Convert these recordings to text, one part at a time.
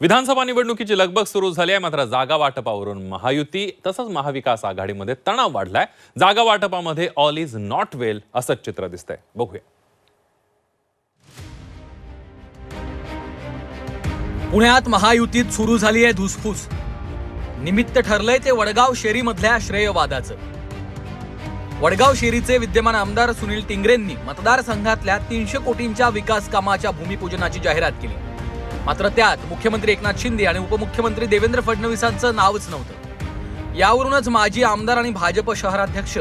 विधानसभा निवडणुकीची लगबग सुरू झाली आहे. मात्र जागा वाटपावरून महायुती तसंच महाविकास आघाडीमध्ये तणाव वाढलाय. जागा वाटपामध्ये ऑल इज नॉट वेल असंच चित्र दिसतंय. बघूया. पुण्यात महायुतीत सुरू झाली आहे धुसफूस. निमित्त ठरलंय ते वडगाव शेरीमधल्या श्रेयवादाचं. वडगाव शेरीचे विद्यमान आमदार सुनील टिंगरेंनी मतदारसंघातल्या तीनशे कोटींच्या विकास कामाच्या भूमिपूजनाची जाहिरात केली. मात्र त्यात मुख्यमंत्री एकनाथ शिंदे आणि उपमुख्यमंत्री देवेंद्र फडणवीसांचं नावच नव्हतं. यावरूनच माजी आमदार आणि भाजप शहराध्यक्ष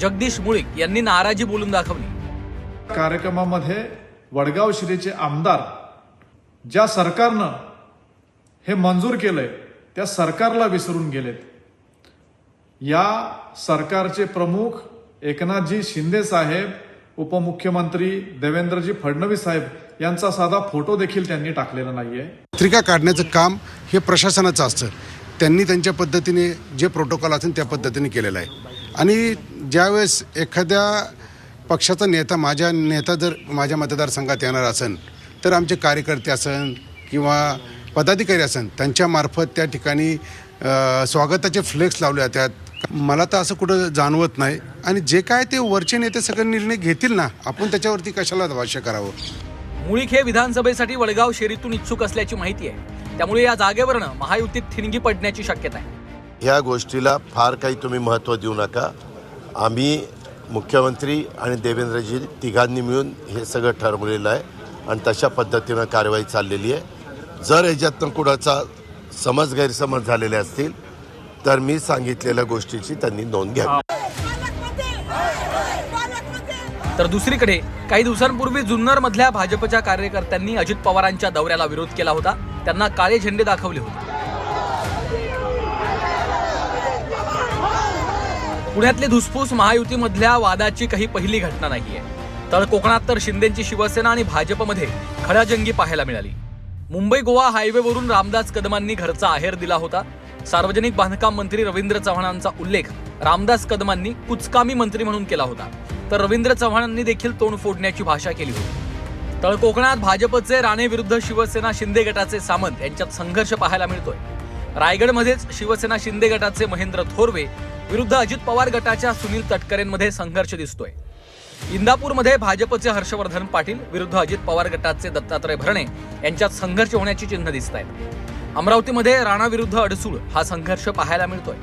जगदीश मुळीक यांनी नाराजी बोलून दाखवली. कार्यक्रमामध्ये वडगाव शिरेचे आमदार ज्या सरकारनं हे मंजूर केलंय त्या सरकारला विसरून गेलेत. या सरकारचे प्रमुख एकनाथजी शिंदे साहेब उपमुख्यमंत्री देवेंद्रजी फडणवीस साहेब यांचा साधा फोटो देखील त्यांनी टाकलेला आहे पत्रिका काढण्याचं काम हे प्रशासनाचं असतं. त्यांनी त्यांच्या पद्धतीने जे प्रोटोकॉल असेल त्या पद्धतीने केलेलं आहे. आणि ज्यावेळेस एखाद्या पक्षाचा नेता माझ्या नेता जर माझ्या मतदारसंघात येणार असेल तर आमचे कार्यकर्ते असन किंवा पदाधिकारी असन त्यांच्यामार्फत त्या ठिकाणी स्वागताचे फ्लेक्स लावले जातात. मला तर असं कुठं जाणवत नाही. आणि जे काय ते वरचे नेते सगळे निर्णय घेतील ना आपण त्याच्यावरती कशाला भाष्य करावं? मुळीक हे विधानसभेसाठी वडगाव शेरीतून इच्छुक असल्याची माहिती आहे. त्यामुळे या जागेवरनं महायुतीत थिणगी पडण्याची शक्यता आहे. ह्या गोष्टीला फार काही तुम्ही महत्त्व देऊ नका. आम्ही मुख्यमंत्री आणि देवेंद्रजी तिघांनी मिळून हे सगळं ठरवलेलं आहे आणि तशा पद्धतीनं कारवाई चाललेली आहे. जर ह्याच्यातनं कुणाचा समज गैरसमज झालेले असतील तर मी सांगितलेल्या गोष्टीची त्यांनी नोंद घ्यावी. तर दुसरीकडे काही दिवसांपूर्वी जुन्नर मधल्या भाजपच्या कार्यकर्त्यांनी अजित पवारांच्या दौऱ्याला विरोध केला होता. त्यांना काळे झेंडे दाखवले होते. पुण्यातले धुसफूस महायुतीमधल्या वादाची काही पहिली घटना नाहीये. तर कोकणात तर शिंदेची शिवसेना आणि भाजपमध्ये खडाजंगी पाहायला मिळाली. मुंबई गोवा हायवेवरून रामदास कदमांनी घरचा आहेर दिला होता. सार्वजनिक बांधकाम मंत्री रवींद्र चव्हाणांचा उल्लेख रामदास कदमांनी कुचकामी मंत्री म्हणून केला होता. तर रवींद्र चव्हाणांनी देखील तोंड फोडण्याची भाषा केली होती. तर कोकणात भाजपचे राणे विरुद्ध शिवसेना शिंदे गटाचे सामंत यांच्यात संघर्ष पाहायला मिळतोय. रायगडमध्येच शिवसेना शिंदे गटाचे महेंद्र थोरवे विरुद्ध अजित पवार गटाच्या सुनील तटकरेंमध्ये संघर्ष दिसतोय. इंदापूरमध्ये भाजपचे हर्षवर्धन पाटील विरुद्ध अजित पवार गटाचे दत्तात्रय भरणे यांच्यात संघर्ष होण्याची चिन्ह दिसत आहेत अमरावतीमध्ये राणा विरुद्ध अडसूळ हा संघर्ष पाहायला मिळतोय.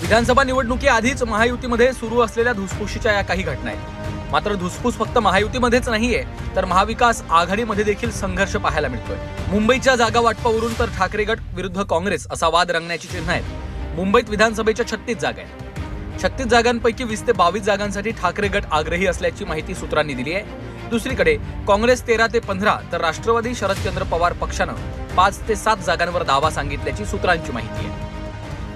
विधानसभा निवडणुकीआधीच महायुतीमध्ये सुरू असलेल्या धुसफुशीच्या या काही घटना आहेत. मात्र धुसफूस फक्त महायुतीमध्येच नाहीये तर महाविकास आघाडीमध्ये देखील संघर्ष पाहायला मिळतोय. मुंबईच्या जागा वाटपावरून तर ठाकरे गट विरुद्ध काँग्रेस असा वाद रंगण्याची चिन्ह आहेत. मुंबईत विधानसभेच्या छत्तीस जागा आहेत. छत्तीस जागांपैकी वीस ते बावीस जागांसाठी ठाकरे गट आग्रही असल्याची माहिती सूत्रांनी दिली आहे. दुसरीकडे काँग्रेस तेरा ते पंधरा तर राष्ट्रवादी शरदचंद्र पवार पक्षानं पाच ते सात जागांवर दावा सांगितल्याची सूत्रांची माहिती आहे.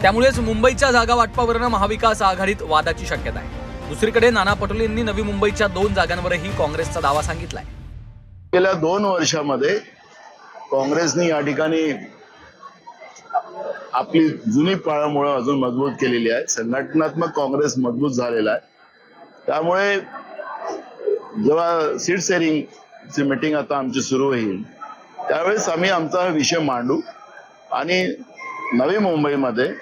त्यामुळेच मुंबईच्या जागा वाटपावरनं महाविकास आघाडीत वादाची शक्यता आहे. दुसरीकडे नाना पटोलेंनी नवी मुंबईच्या दोन जागांवरही काँग्रेसचा दावा सांगितलाय. गेल्या दोन वर्षामध्ये काँग्रेसनी या ठिकाणी आपली जुनी पाळंमुळं अजून मजबूत केलेली आहे संघटनात्मक काँग्रेस मजबूत झालेला आहे. त्यामुळे जेव्हा सीट शेअरिंगची मीटिंग आता आमची सुरू होईल त्यावेळेस आम्ही आमचा विषय मांडू आणि नवी मुंबईमध्ये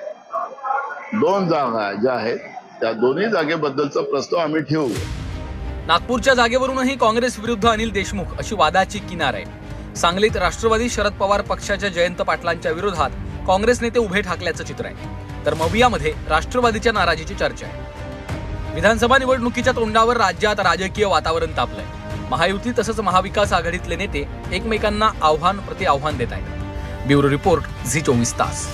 दोन जागा ज्या आहेत त्या दोन्ही जागेबद्दलचा प्रस्ताव आम्ही ठेवू. नागपूरच्या जागेवरूनही काँग्रेस विरुद्ध अनिल देशमुख अशी वादाची किनार. आहे सांगलीत राष्ट्रवादी शरद पवार पक्षाच्या जयंत पाटलांच्या विरोधात काँग्रेस नेते उभे ठाकल्याचं चित्र आहे. तर मवियामध्ये राष्ट्रवादीच्या नाराजीची चर्चा आहे. विधानसभा निवडणुकीच्या तोंडावर राज्यात राजकीय वातावरण तापलंय. महायुती तसंच महाविकास आघाडीतले नेते एकमेकांना आव्हान प्रति आव्हान देत आहेत. ब्युरो रिपोर्ट झी चोवीस तास.